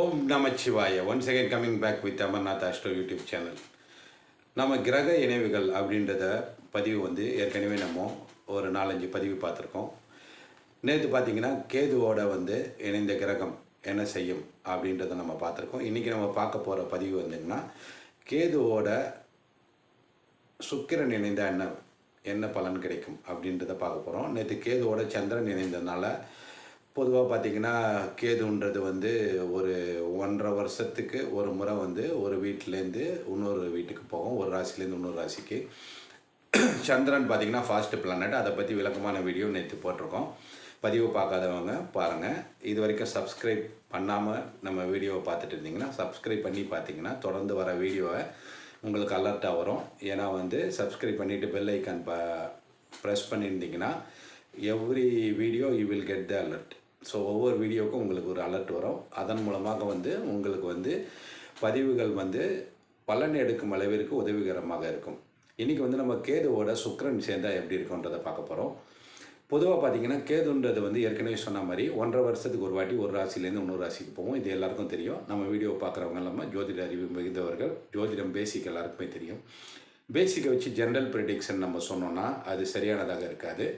Om Namachivaya. Once second coming back with Amarnath astro YouTube channel நம்ம கிரக இணைவுகள் அப்படின்றத பதிவு வந்து ஏற்கனவே நம்ம ஒரு நாலஞ்சு பதிவு பார்த்துருக்கோம். நேற்று பார்த்தீங்கன்னா கேதுவோட வந்து இணைந்த கிரகம் என்ன செய்யும் அப்படின்றத நம்ம பார்த்துருக்கோம். இன்றைக்கி நம்ம பார்க்க போகிற பதிவு வந்துங்கன்னா கேதுவோட சுக்கிரன் இணைந்த என்ன என்ன பலன் கிடைக்கும் அப்படின்றத பார்க்க போகிறோம் நேற்று கேதுவோட சந்திரன் இணைந்ததுனால பொதுவாக பார்த்தீங்கன்னா கேதுன்றது வந்து ஒரு ஒன்றரை வருஷத்துக்கு ஒரு முறை வந்து ஒரு வீட்டிலேருந்து இன்னொரு வீட்டுக்கு போகும். ஒரு ராசிலேருந்து இன்னொரு ராசிக்கு. சந்திரன் பார்த்தீங்கன்னா ஃபாஸ்ட் பிளானட் அதை பற்றி விளக்கமான வீடியோ நேற்று போட்டிருக்கோம். பதிவு பார்க்காதவங்க பாருங்கள் இது வரைக்கும் சப்ஸ்கிரைப் பண்ணாமல் நம்ம வீடியோவை பார்த்துட்டு இருந்தீங்கன்னா சப்ஸ்கிரைப் பண்ணி பார்த்தீங்கன்னா தொடர்ந்து வர வீடியோவை உங்களுக்கு அலர்ட்டாக வரும். ஏன்னா வந்து சப்ஸ்கிரைப் பண்ணிவிட்டு பெல் ஐக்கான் ப ப்ரெஸ் பண்ணியிருந்தீங்கன்னா every video you will get the alert so ஒவ்வொரு வீடியோவுக்கும் உங்களுக்கு ஒரு அலர்ட் வரும். அதன் மூலமாக வந்து உங்களுக்கு வந்து பதிவுகள் வந்து பலன் எடுக்கும் அளவிற்கு உதவிகரமாக இருக்கும். இன்றைக்கி வந்து நம்ம கேதுவோட சுக்கரன் சேர்ந்தால் எப்படி இருக்குன்றதை பார்க்க போகிறோம் பொதுவாக பார்த்தீங்கன்னா கேதுன்றது வந்து ஏற்கனவே சொன்ன மாதிரி ஒன்றரை வருஷத்துக்கு ஒரு வாட்டி ஒரு ராசிலேருந்து இன்னொரு ராசிக்கு போவோம். இது எல்லாருக்கும் தெரியும். நம்ம வீடியோ பார்க்குறவங்க இல்லாமல் ஜோதிட அறிவு மிகுந்தவர்கள் ஜோதிடம் பேசிக் எல்லாருக்குமே தெரியும். பேசிக்கை வச்சு ஜென்ரல் ப்ரிடிக்ஷன் நம்ம சொன்னோன்னா அது சரியானதாக இருக்காது.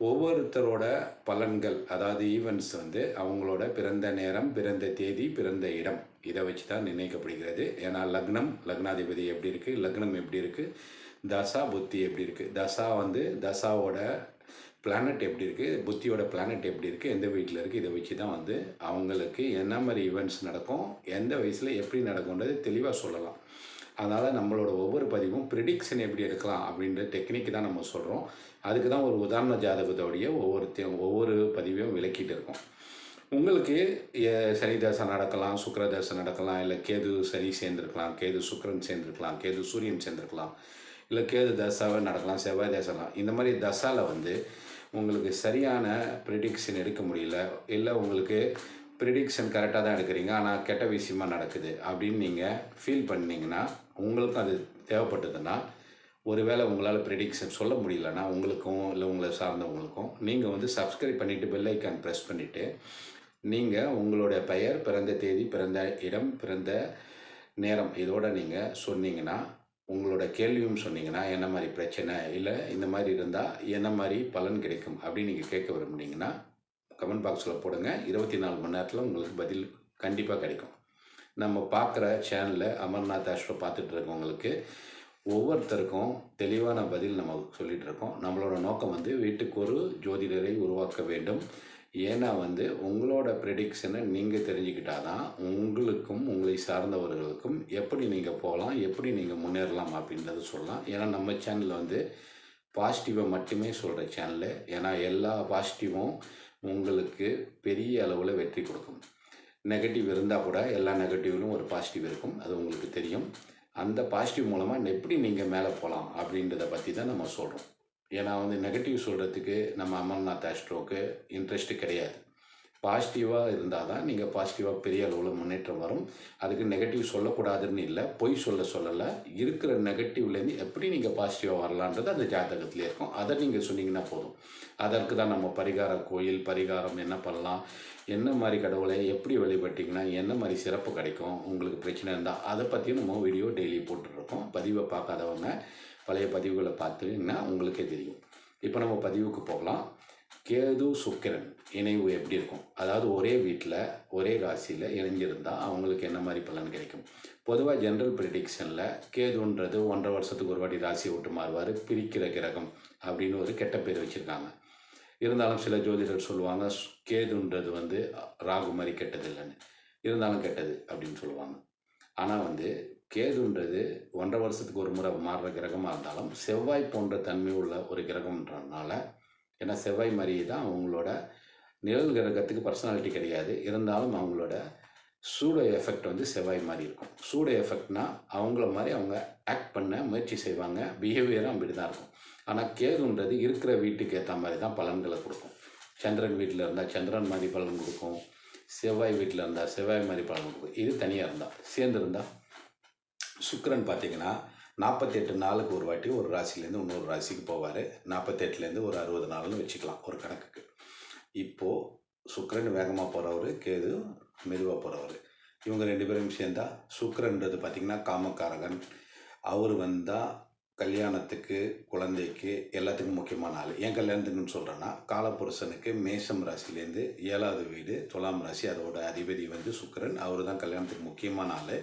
ஒவ்வொருத்தரோட பலன்கள் அதாவது ஈவெண்ட்ஸ் வந்து அவங்களோட பிறந்த நேரம் பிறந்த தேதி பிறந்த இடம். இதை வச்சு தான் நிர்ணயிக்கப்படுகிறது. ஏன்னா லக்னம் லக்னாதிபதி எப்படி இருக்குது லக்னம் எப்படி இருக்குது தசா புத்தி எப்படி இருக்குது தசா வந்து தசாவோட பிளானட் எப்படி இருக்குது புத்தியோட பிளானட் எப்படி இருக்குது எந்த வீட்டில் இருக்குது இதை வச்சு தான் வந்து அவங்களுக்கு என்ன மாதிரி ஈவெண்ட்ஸ் நடக்கும் எந்த வயசில் எப்படி நடக்கும்ன்றது தெளிவாக சொல்லலாம். அதனால் நம்மளோட ஒவ்வொரு பதிவும் ப்ரிடிக்ஷன் எப்படி எடுக்கலாம் அப்படின்ற டெக்னிக் தான் நம்ம சொல்கிறோம் அதுக்கு தான் ஒரு உதாரண ஜாதகத்தோடைய ஒவ்வொருத்தையும் ஒவ்வொரு பதிவையும் விளக்கிட்டு இருக்கோம். உங்களுக்கு சனி தசை நடக்கலாம் சுக்கர தசை நடக்கலாம் இல்லை கேது சனி சேர்ந்துருக்கலாம் கேது சுக்கரன் சேர்ந்துருக்கலாம் கேது சூரியன் சேர்ந்துருக்கலாம் இல்லை கேது தசாவை நடக்கலாம் செவ்வாய் தசைலாம் இந்த மாதிரி தசாவில் வந்து உங்களுக்கு சரியான ப்ரிடிக்ஷன் எடுக்க முடியல இல்லை உங்களுக்கு ப்ரிடிக்ஷன் கரெக்டாக தான் எடுக்கிறீங்க ஆனால் கெட்ட விஷயமா நடக்குது அப்படின்னு நீங்கள் ஃபீல் பண்ணீங்கன்னா உங்களுக்கும் அது தேவைப்பட்டதுன்னா ஒருவேளை உங்களால் ப்ரெடிக்ஷன் சொல்ல முடியலன்னா உங்களுக்கும் இல்லை உங்களை சார்ந்தவங்களுக்கும் நீங்கள் வந்து சப்ஸ்கிரைப் பண்ணிவிட்டு பெல் ஐக்கான் ப்ரெஸ் பண்ணிவிட்டு நீங்கள் உங்களுடைய பெயர் பிறந்த தேதி பிறந்த இடம் பிறந்த நேரம் இதோட நீங்கள் சொன்னீங்கன்னா உங்களோட கேள்வியும் சொன்னீங்கன்னா என்ன மாதிரி பிரச்சனை இல்லை இந்த மாதிரி இருந்தால் என்ன மாதிரி பலன் கிடைக்கும் அப்படின்னு நீங்கள் கேட்க விரும்புனீங்கன்னா கமெண்ட் பாக்ஸில் போடுங்க. இருபத்தி நாலு மணி நேரத்தில் உங்களுக்கு பதில் கண்டிப்பாக கிடைக்கும். நம்ம பார்க்குற சேனலில் அமர்நாத் ஆஷ்ரோ பார்த்துட்டு இருக்கவங்களுக்கு ஒவ்வொருத்தருக்கும் தெளிவான பதில் நம்ம சொல்லிகிட்டு இருக்கோம். நம்மளோட நோக்கம் வந்து வீட்டுக்கு ஒரு ஜோதிடரை உருவாக்க வேண்டும். ஏன்னா வந்து உங்களோட ப்ரெடிக்ஷனை நீங்கள் தெரிஞ்சுக்கிட்டால் தான் உங்களுக்கும் உங்களை சார்ந்தவர்களுக்கும் எப்படி நீங்கள் போகலாம் எப்படி நீங்கள் முன்னேறலாம் அப்படின்றத சொல்லலாம். ஏன்னா நம்ம சேனலில் வந்து பாசிட்டிவை மட்டுமே சொல்கிற சேனலு ஏன்னா எல்லா பாசிட்டிவும் உங்களுக்கு பெரிய அளவில் வெற்றி கொடுக்கும். நெகட்டிவ் இருந்தால் கூட எல்லா நெகட்டிவ்லும் ஒரு பாசிட்டிவ் இருக்கும். அது உங்களுக்கு தெரியும். அந்த பாசிட்டிவ் மூலமாக எப்படி நீங்கள் மேலே போகலாம் அப்படின்றத பற்றி தான் நம்ம சொல்கிறோம் ஏன்னா வந்து நெகட்டிவ் சொல்கிறதுக்கு நம்ம அமர்நாத் ஆஸ்ட்ரோக்கு இன்ட்ரெஸ்ட்டு கிடையாது. பாசிட்டிவாக இருந்தால் தான் நீங்கள் பாசிட்டிவாக பெரிய அளவில் முன்னேற்றம் வரும். அதுக்கு நெகட்டிவ் சொல்லக்கூடாதுன்னு இல்லை பொய் சொல்ல சொல்லலை. இருக்கிற நெகட்டிவ்லேருந்து எப்படி நீங்கள் பாசிட்டிவாக வரலான்றது அந்த ஜாதகத்தில் இருக்கும். அதை நீங்கள் சொன்னீங்கன்னா போதும். அதற்கு தான் நம்ம பரிகார கோயில் பரிகாரம் என்ன பண்ணலாம் என்ன மாதிரி கடவுளை எப்படி வழிபட்டிங்கன்னா என்ன மாதிரி சிறப்பு கிடைக்கும் உங்களுக்கு பிரச்சனை இருந்தால் அதை பற்றியும் நம்ம வீடியோ டெய்லி போட்டுட்ருக்கோம். பதிவை பார்க்காதவங்க பழைய பதிவுகளை பார்த்தீங்கன்னா உங்களுக்கே தெரியும். இப்போ நம்ம பதிவுக்கு போகலாம். கேது சுக்கிரன் இணைவு எப்படி இருக்கும்? அதாவது ஒரே வீட்டில் ஒரே ராசியில் இணைஞ்சிருந்தால் அவங்களுக்கு என்ன மாதிரி பலன் கிடைக்கும்? பொதுவாக ஜென்ரல் ப்ரிடிக்ஷனில் கேதுன்றது ஒன்றரை வருஷத்துக்கு ஒரு வாட்டி ராசியை விட்டு மாறுவார் பிரிக்கிற கிரகம் அப்படின்னு ஒரு கெட்ட பேர் வச்சுருக்காங்க. இருந்தாலும் சில ஜோதிடர் சொல்லுவாங்க ஸ்- கேதுன்றது வந்து ராகு மாதிரி கெட்டது இல்லைன்னு. இருந்தாலும் கெட்டது அப்படின்னு சொல்லுவாங்க. ஆனால் வந்து கேதுன்றது ஒன்றரை வருஷத்துக்கு ஒரு முறை மாறுற கிரகமாக இருந்தாலும் செவ்வாய் போன்ற தன்மை உள்ள ஒரு கிரகம்ன்றதுனால ஏன்னா செவ்வாய் மாதிரியே தான் அவங்களோட நிழல் கிரகத்துக்கு பர்சனாலிட்டி கிடையாது. இருந்தாலும் அவங்களோட சூட எஃபெக்ட் வந்து செவ்வாய் மாதிரி இருக்கும். சூட எஃபெக்ட்னா அவங்கள மாதிரி அவங்க ஆக்ட் பண்ண முயற்சி செய்வாங்க. பிஹேவியரும் அப்படி தான் இருக்கும். ஆனால் கேதுன்றது இருக்கிற வீட்டுக்கு ஏற்ற மாதிரி தான் பலன்களை கொடுக்கும். சந்திரன் வீட்டில் இருந்தால் சந்திரன் மாதிரி பலன் கொடுக்கும். செவ்வாய் வீட்டில் இருந்தால் செவ்வாய் மாதிரி பலன் கொடுக்கும். இது தனியாக இருந்தால் சேர்ந்துருந்தால் சுக்கரன் பார்த்திங்கன்னா நாற்பத்தெட்டு நாளுக்கு ஒரு வாட்டி ஒரு ராசிலேருந்து இன்னொரு ராசிக்கு போவார். நாற்பத்தெட்டுலேருந்து ஒரு அறுபது நாள்னு வச்சுக்கலாம் ஒரு கணக்குக்கு. இப்போது சுக்கரன் வேகமாக போகிறவர் கேது மெதுவாக போகிறவர் இவங்க ரெண்டு பேரும் சேர்ந்தா சுக்கரன்றது பார்த்திங்கன்னா காமக்காரகன். அவர் வந்தால் கல்யாணத்துக்கு குழந்தைக்கு எல்லாத்துக்கும் முக்கியமான ஆள். ஏன் கல்யாணத்துக்குன்னு சொல்கிறேன்னா காலப்புருஷனுக்கு மேஷம் ராசிலேருந்து ஏழாவது வீடு துலாம் ராசி அதோட அதிபதி வந்து சுக்கரன். அவர் தான் கல்யாணத்துக்கு முக்கியமான ஆள்.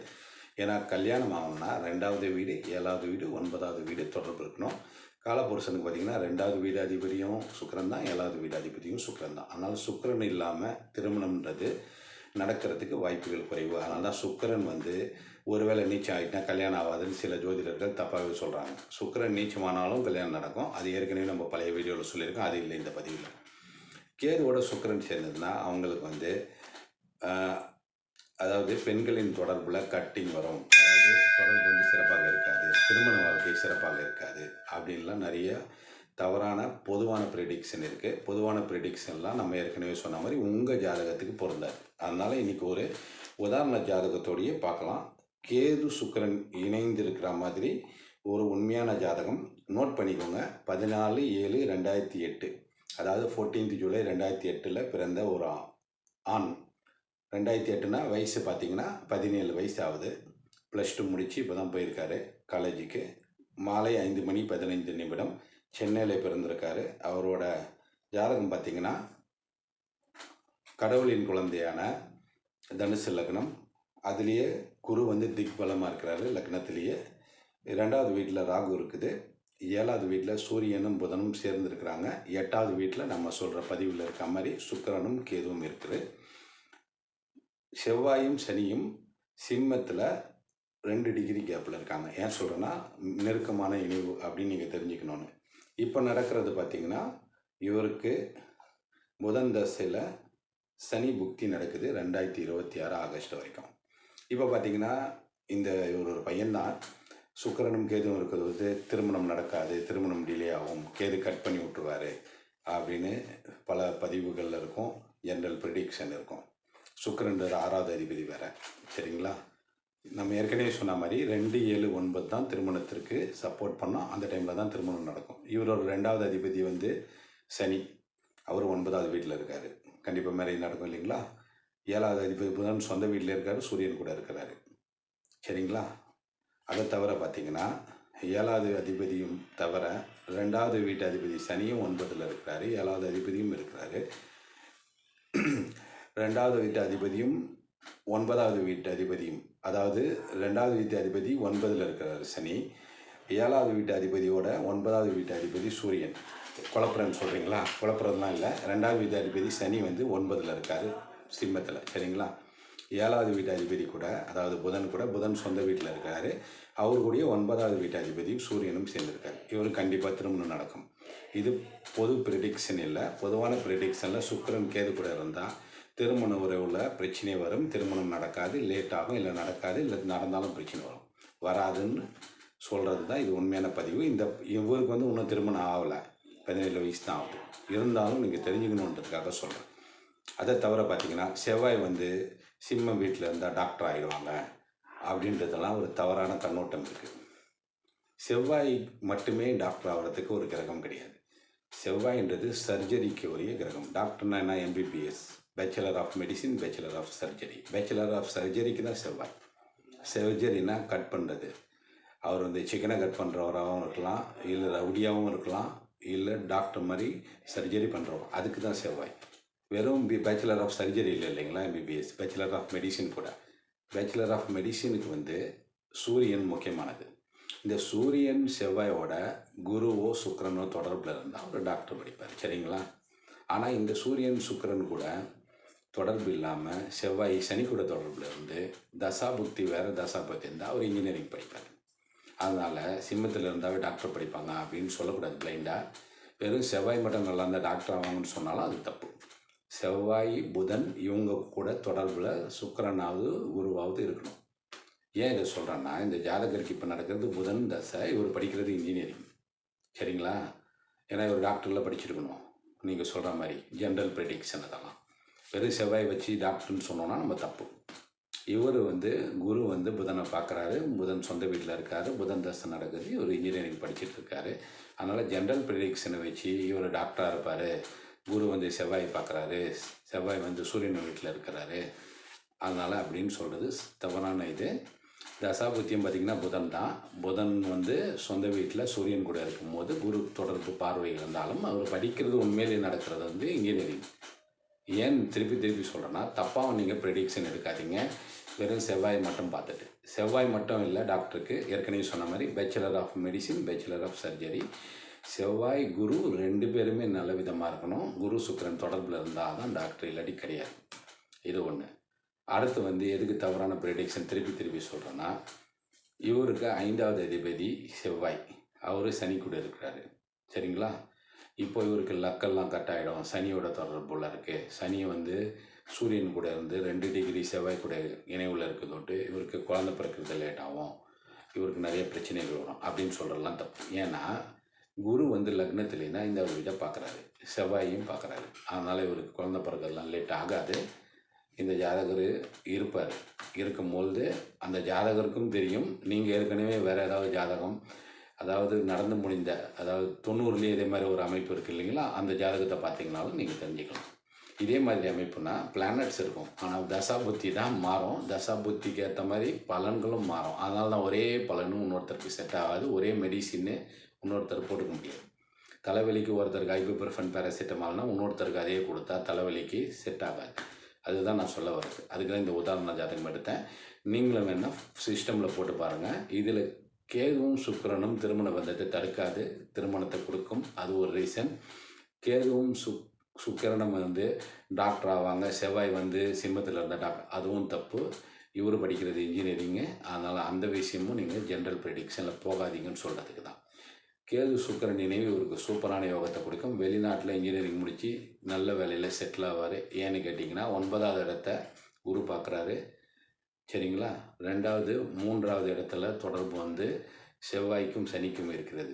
ஏன்னா கல்யாணம் ஆகணும்னா ரெண்டாவது வீடு ஏழாவது வீடு ஒன்பதாவது வீடு தொடர்பு இருக்கணும். காலப்புருஷனுக்கு பார்த்திங்கன்னா ரெண்டாவது வீடு அதிபதியும் தான் ஏழாவது வீடு அதிபதியும் சுக்கிரன் தான். அதனால் சுக்கிரன் இல்லாமல் திருமணம்ன்றது நடக்கிறதுக்கு வாய்ப்புகள் குறைவு. அதனால தான் சுக்கிரன் வந்து ஒருவேளை நீச்சம் ஆகிட்டா கல்யாணம் ஆகாதுன்னு சில ஜோதிடர்கள் தப்பாகவே சொல்கிறாங்க சுக்கரன் நீச்சமானாலும் கல்யாணம் நடக்கும். அது ஏற்கனவே நம்ம பழைய வீடியோவில் சொல்லியிருக்கோம். அது இல்லை இந்த பதிவில். கேதுவோட சுக்கிரன் சேர்ந்ததுன்னா அவங்களுக்கு வந்து அதாவது பெண்களின் தொடர்பில் கட்டிங் வரும். அதாவது தொடர்பு வந்து சிறப்பாக இருக்காது. திருமண வாழ்க்கை சிறப்பாக இருக்காது. அப்படின்லாம் நிறைய தவறான பொதுவான ப்ரெடிக்ஷன் இருக்குது பொதுவான ப்ரெடிக்ஷன்லாம் நம்ம ஏற்கனவே சொன்ன மாதிரி உங்கள் ஜாதகத்துக்கு பொருந்தாது. அதனால் இன்றைக்கி ஒரு உதாரண ஜாதகத்தோடையே பார்க்கலாம். கேது சுக்கிரன் இணைந்திருக்கிற மாதிரி ஒரு உண்மையான ஜாதகம் நோட் பண்ணிக்கோங்க. பதினாலு ஏழு ரெண்டாயிரத்தி எட்டு. அதாவது 14th ஜூலை ரெண்டாயிரத்தி எட்டில் பிறந்த ஒரு ஆண். ரெண்டாயிரத்தி எட்டுனா வயசு பார்த்தீங்கன்னா பதினேழு வயசு ஆகுது. ப்ளஸ் டூ முடித்து இப்போ தான் போயிருக்காரு காலேஜுக்கு மாலை ஐந்து மணி பதினைந்து நிமிடம். சென்னையில் பிறந்திருக்காரு. அவரோட ஜாதகம் பார்த்தீங்கன்னா கடவுளின் குழந்தையான தனுசு லக்னம். அதுலேயே குரு வந்து திக்பலமாக இருக்கிறாரு லக்னத்திலேயே. ரெண்டாவது வீட்டில் ராகு இருக்குது. ஏழாவது வீட்டில் சூரியனும் புதனும் சேர்ந்துருக்கிறாங்க. எட்டாவது வீட்டில் நம்ம சொல்கிற பதிவில் இருக்க மாதிரி சுக்கிரனும் கேதுவும் இருக்குது. செவ்வாயும் சனியும் சிம்மத்தில் ரெண்டு டிகிரி கேப்பில் இருக்காங்க. ஏன் சொல்கிறேன்னா நெருக்கமான இணைவு அப்படின்னு நீங்கள் தெரிஞ்சுக்கணுன்னு இப்போ நடக்கிறது பார்த்தீங்கன்னா இவருக்கு புதன் தசையில் சனி புக்தி நடக்குது ரெண்டாயிரத்தி இருபத்தி ஆறு ஆகஸ்ட் வரைக்கும். இப்போ பார்த்தீங்கன்னா இந்த இவர் ஒரு பையன்தான். சுக்கரனும் கேதுவும் இருக்கிறது வந்து திருமணம் நடக்காது திருமணம் டிலே ஆகும் கேது கட் பண்ணி விட்டுருவார் அப்படின்னு பல பதிவுகளில் இருக்கும் ஜென்ரல் ப்ரிடிக்ஷன் இருக்கும். சுக்கிரன்றது ஆறாவது அதிபதி வேற. சரிங்களா? நம்ம ஏற்கனவே சொன்ன மாதிரி ரெண்டு ஏழு ஒன்பது தான் திருமணத்திற்கு சப்போர்ட் பண்ணோம். அந்த டைமில் தான் திருமணம் நடக்கும். இவரோட ரெண்டாவது அதிபதி வந்து சனி. அவர் ஒன்பதாவது வீட்டில் இருக்கார். கண்டிப்பாக மேரேஜ் நடக்கும் இல்லைங்களா? ஏழாவது அதிபதி புதன் சொந்த வீட்டில் இருக்கார். சூரியன் கூட இருக்கிறாரு. சரிங்களா? அதை தவிர பார்த்தீங்கன்னா ஏழாவது அதிபதியும் தவிர ரெண்டாவது வீட்டு அதிபதி சனியும் ஒன்பதில் இருக்கிறாரு. ஏழாவது அதிபதியும் இருக்கிறாரு. ரெண்டாவது வீட்டு அதிபதியும் ஒன்பதாவது வீட்டு அதிபதியும் அதாவது ரெண்டாவது வீட்டு அதிபதி ஒன்பதில் இருக்கிறார் சனி. ஏழாவது வீட்டு அதிபதியோட ஒன்பதாவது வீட்டு அதிபதி சூரியன். குழப்பறன்னு சொல்கிறீங்களா குழப்பறதுலாம் இல்லை. ரெண்டாவது வீட்டு அதிபதி சனி வந்து ஒன்பதில் இருக்கார் சிம்மத்தில். சரிங்களா? ஏழாவது வீட்டு அதிபதி கூட அதாவது புதன் கூட புதன் சொந்த வீட்டில் இருக்கார். அவர் கூடயே ஒன்பதாவது வீட்டு அதிபதியும் சூரியனும் சேர்ந்திருக்காரு. இவர் கண்டிப்பாக திருமணம் நடக்கும். இது பொது ப்ரிடிக்ஷன் இல்லை. பொதுவான ப்ரிடிக்ஷனில் சுக்கரன் கேது கூட இருந்தால் திருமண உறவில் பிரச்சனை வரும். திருமணம் நடக்காது லேட் ஆகும் இல்லை நடக்காது இல்லை நடந்தாலும் பிரச்சனை வரும். வராதுன்னு சொல்கிறது தான் இது உண்மையான பதிவு. இந்த இவருக்கு வந்து இன்னும் திருமணம் ஆகலை. பதினேழு வயசு தான் ஆகுது. இருந்தாலும் நீங்கள் தெரிஞ்சுக்கணுன்றதுக்காக சொல்கிறேன் அதை தவிர பார்த்தீங்கன்னா செவ்வாய் வந்து சிம்மம் வீட்டில் இருந்தால் டாக்டர் ஆகிடுவாங்க அப்படின்றதெல்லாம் ஒரு தவறான கண்ணோட்டம் இருக்குது செவ்வாய் மட்டுமே டாக்டர் ஆகிறதுக்கு ஒரு கிரகம் கிடையாது. செவ்வாய்ன்றது சர்ஜரிக்கு உரிய கிரகம். டாக்டர்னா என்ன? MBBS bachelor of medicine bachelor of surgery bachelor of சர்ஜரிக்கு தான் செவ்வாய். சர்ஜரினா கட் பண்ணுறது அவர் வந்து சிக்கனை கட் பண்ணுறவராகவும் இருக்கலாம் இல்லை ரவுடியாகவும் இருக்கலாம் இல்லை டாக்டர் மாதிரி சர்ஜரி பண்ணுறோம் அதுக்கு தான் செவ்வாய். வெறும் பி பேச்சுலர் ஆஃப் சர்ஜரி இல்லை இல்லைங்களா எம்பிபிஎஸ் பேச்சுலர் ஆஃப் மெடிசின் கூட. பேச்சுலர் ஆஃப் மெடிசினுக்கு வந்து சூரியன் முக்கியமானது. இந்த சூரியன் செவ்வாயோட குருவோ சுக்கரனோ தொடர்பில் இருந்தால் ஒரு டாக்டர் படிப்பார். சரிங்களா? ஆனால் இந்த சூரியன் சுக்கரன் கூட தொடர்பு இல்லாமல் செவ்வாய் சனி கூட தொடர்பில் இருந்து தசா புக்தி வேறு தசா பக்தி இருந்தால் அவர் இன்ஜினியரிங் படிப்பார். அதனால் சிம்மத்தில் இருந்தாவே டாக்டர் படிப்பாங்க அப்படின்னு சொல்லக்கூடாது பிளைண்டாக வெறும் செவ்வாய் மட்டும் நல்லா இருந்தால் டாக்டர் ஆவாங்கன்னு சொன்னாலும் அது தப்பு. செவ்வாய் புதன் இவங்க கூட தொடர்பில் சுக்கரனாவது குருவாவது இருக்கணும். ஏன் இதை சொல்கிறேன்னா இந்த ஜாதகருக்கு இப்போ நடக்கிறது புதன் தசை இவர் படிக்கிறது இன்ஜினியரிங் சரிங்களா? ஏன்னா இவர் டாக்டரில் படிச்சிருக்கணும். நீங்கள் சொல்கிற மாதிரி ஜென்ரல் ப்ரெடிக்ஷன் அதெல்லாம். வெறும் செவ்வாய் வச்சு டாக்டர்னு சொன்னோன்னா நம்ம தப்பு. இவர் வந்து குரு வந்து புதனை பார்க்குறாரு. புதன் சொந்த வீட்டில் இருக்காரு. புதன் தசை நடக்குது. இவர் இன்ஜினியரிங் படிச்சுட்டு இருக்காரு. அதனால் ஜென்ரல் ப்ரிடிக்ஷனை வச்சு இவர் டாக்டராக இருப்பார். குரு வந்து செவ்வாய் பார்க்குறாரு. செவ்வாய் வந்து சூரியன் வீட்டில் இருக்கிறாரு. அதனால் அப்படின்னு சொல்கிறது தவறான இது. தசாபுத்தியம் பார்த்திங்கன்னா புதன் தான். புதன் வந்து சொந்த வீட்டில் சூரியன் கூட இருக்கும்போது குரு தொடர்பு பார்வை இருந்தாலும் அவர் படிக்கிறது உண்மையிலே நடக்கிறது வந்து இன்ஜினியரிங் ஏன் திருப்பி திருப்பி சொல்கிறேன்னா தப்பாக நீங்கள் ப்ரெடிக்ஷன் எடுக்காதீங்க. வெறும் செவ்வாய் மட்டும் பார்த்துட்டு. செவ்வாய் மட்டும் இல்லை டாக்டருக்கு ஏற்கனவே சொன்ன மாதிரி bachelor of medicine bachelor of surgery செவ்வாய் குரு ரெண்டு பேருமே நல்ல விதமாக இருக்கணும். குரு சுக்கிரன் தொடர்பில் இருந்தால் தான் டாக்டர் இல்லாட்டி கிடையாது. இது ஒன்று அடுத்து வந்து எதுக்கு தவறான ப்ரெடிக்ஷன் திருப்பி திருப்பி சொல்கிறேன்னா இவருக்கு ஐந்தாவது அதிபதி செவ்வாய். அவர் சனி கூட இருக்கிறாரு. சரிங்களா? இப்போ இவருக்கு லக்கெல்லாம் கட் ஆகிடும் சனியோட தொடர்புல இருக்குது சனி வந்து சூரியன் கூட இருந்து ரெண்டு டிகிரி செவ்வாய் கூட இணைவில் இருக்குதோட்டு இவருக்கு குழந்தை பிறக்கிறது லேட் ஆகும். இவருக்கு நிறைய பிரச்சனைகள் வரும். அப்படின்னு சொல்கிறதெல்லாம் தப்பு. ஏன்னா குரு வந்து லக்னத்துலேனா இந்த ஒரு இதை பார்க்குறாரு செவ்வாயும் பார்க்குறாரு அதனால் இவருக்கு குழந்த பிறக்கிறதுலாம் லேட் ஆகாது. இந்த ஜாதகர் இருப்பார். இருக்கும்பொழுது அந்த ஜாதகருக்கும் தெரியும். நீங்கள் ஏற்கனவே வேறு ஏதாவது ஜாதகம் அதாவது நடந்து முடிந்த அதாவது தொண்ணூறுலேயே இதே மாதிரி ஒரு அமைப்பு இருக்குது இல்லைங்களா? அந்த ஜாதகத்தை பார்த்தீங்கனாலும் நீங்கள் தெரிஞ்சுக்கலாம். இதே மாதிரி அமைப்புனா பிளானட்ஸ் இருக்கும். ஆனால் தசாபுத்தி தான் மாறும். தசாபுத்திக்கு ஏற்ற மாதிரி பலன்களும் மாறும். அதனால தான் ஒரே பலனும் இன்னொருத்தருக்கு செட் ஆகாது. ஒரே மெடிசின்னு இன்னொருத்தர் போட்டுக்க முடியாது. தலைவலிக்கு ஒருத்தருக்கு ஐபுப்ரஃபன் பேராசிட்டமால்னா இன்னொருத்தருக்கு அதே கொடுத்தா தலைவலிக்கு செட் ஆகாது. அதுதான் நான் சொல்ல வருது அதுக்கு தான் இந்த உதாரண ஜாதகம் எடுத்தேன். நீங்களும் வேணால் சிஸ்டமில் போட்டு பாருங்கள் இதில் கேதுவும் சுக்கிரனும் திருமண பந்தத்தை தடுக்காது. திருமணத்தை கொடுக்கும். அது ஒரு ரீசன். கேதுவும் சுக் சுக்கிரனும் வந்து டாக்டர் ஆவாங்க. செவ்வாய் வந்து சிம்மத்தில் இருந்த டாக்டர். அதுவும் தப்பு. இவர் படிக்கிறது இன்ஜினியரிங்கு. அதனால் அந்த விஷயமும் நீங்கள் ஜென்ரல் ப்ரெடிக்ஷனில் போகாதீங்கன்னு சொல்கிறதுக்கு தான். கேது சுக்கிரன் நினைவு இவருக்கு சூப்பரான யோகத்தை கொடுக்கும். வெளிநாட்டில் இன்ஜினியரிங் முடித்து நல்ல வேலையில் செட்டில் ஆவார். ஏன்னு கேட்டிங்கன்னா ஒன்பதாவது இடத்த குரு பார்க்குறாரு. சரிங்களா? ரெண்டாவது மூன்றாவது இடத்துல தொடர்பு வந்து செவ்வாய்க்கும் சனிக்கும் இருக்கிறது.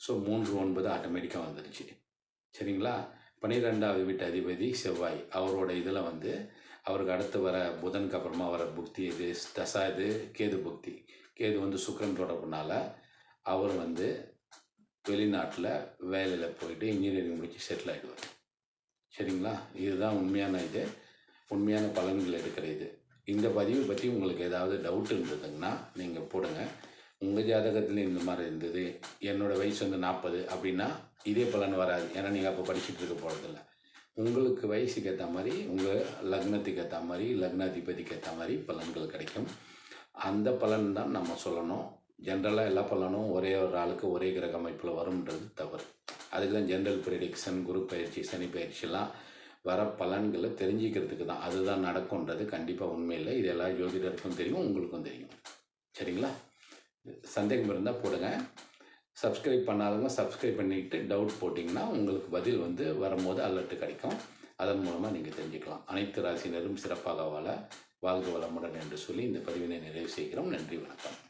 ஸோ மூன்று ஒன்பது ஆட்டோமேட்டிக்காக வந்துடுச்சு சரிங்களா? பன்னிரெண்டாவது வீட்டு அதிபதி செவ்வாய். அவரோட இதில் வந்து அவருக்கு அடுத்து வர புதனுக்கு அப்புறமா வர புக்தி இது தசா இது கேது புக்தி. கேது வந்து சுக்கரன் தொடர்புனால அவர் வந்து வெளிநாட்டில் வேலையில் போயிட்டு இன்ஜினியரிங் முடித்து செட்டில் ஆகிடுவார் சரிங்களா? இதுதான் உண்மையான இது. உண்மையான பலன்கள் எடுக்கிற இது. இந்த பதிவு பற்றி உங்களுக்கு ஏதாவது டவுட் இருந்ததுங்கன்னா நீங்கள் போடுங்க. உங்கள் ஜாதகத்தில் இந்த மாதிரி இருந்தது என்னோடய வயசு வந்து நாற்பது அப்படின்னா இதே பலன் வராது. ஏன்னா நீங்கள் அப்போ படிச்சுட்டு இருக்க போகிறதில்ல உங்களுக்கு வயசுக்கு ஏற்ற மாதிரி உங்கள் லக்னத்துக்கு ஏற்ற மாதிரி லக்னாதிபதிக்கு ஏற்ற மாதிரி பலன்கள் கிடைக்கும். அந்த பலன் தான் நம்ம சொல்லணும். ஜென்ரலாக எல்லா பலனும் ஒரே ஒரு ஆளுக்கு ஒரே கிரக அமைப்பில் வரும்ன்றது தவறு. அதுக்கு தான் ஜென்ரல் ப்ரிடிக்ஷன் குரு பயிற்சி சனி பயிற்சிலாம் வர பலன்களை தெரிஞ்சிக்கிறதுக்கு தான். அதுதான் நடக்கும்ன்றது கண்டிப்பாக உண்மையில். இது எல்லா ஜோதிடருக்கும் தெரியும் உங்களுக்கும் தெரியும். சரிங்களா? சந்தேகம் இருந்தால் போடுங்க. சப்ஸ்கிரைப் பண்ணாதவங்க சப்ஸ்கிரைப் பண்ணிவிட்டு டவுட் போட்டிங்கன்னா உங்களுக்கு பதில் வந்து வரும்போது அலர்ட் கிடைக்கும். அதன் மூலமாக நீங்கள் தெரிஞ்சுக்கலாம். அனைத்து ராசினரும் சிறப்பாக வாழ வாழ்க வளமுடன் என்று சொல்லி இந்த பதிவினை நிறைவு செய்கிறோம். நன்றி வணக்கம்.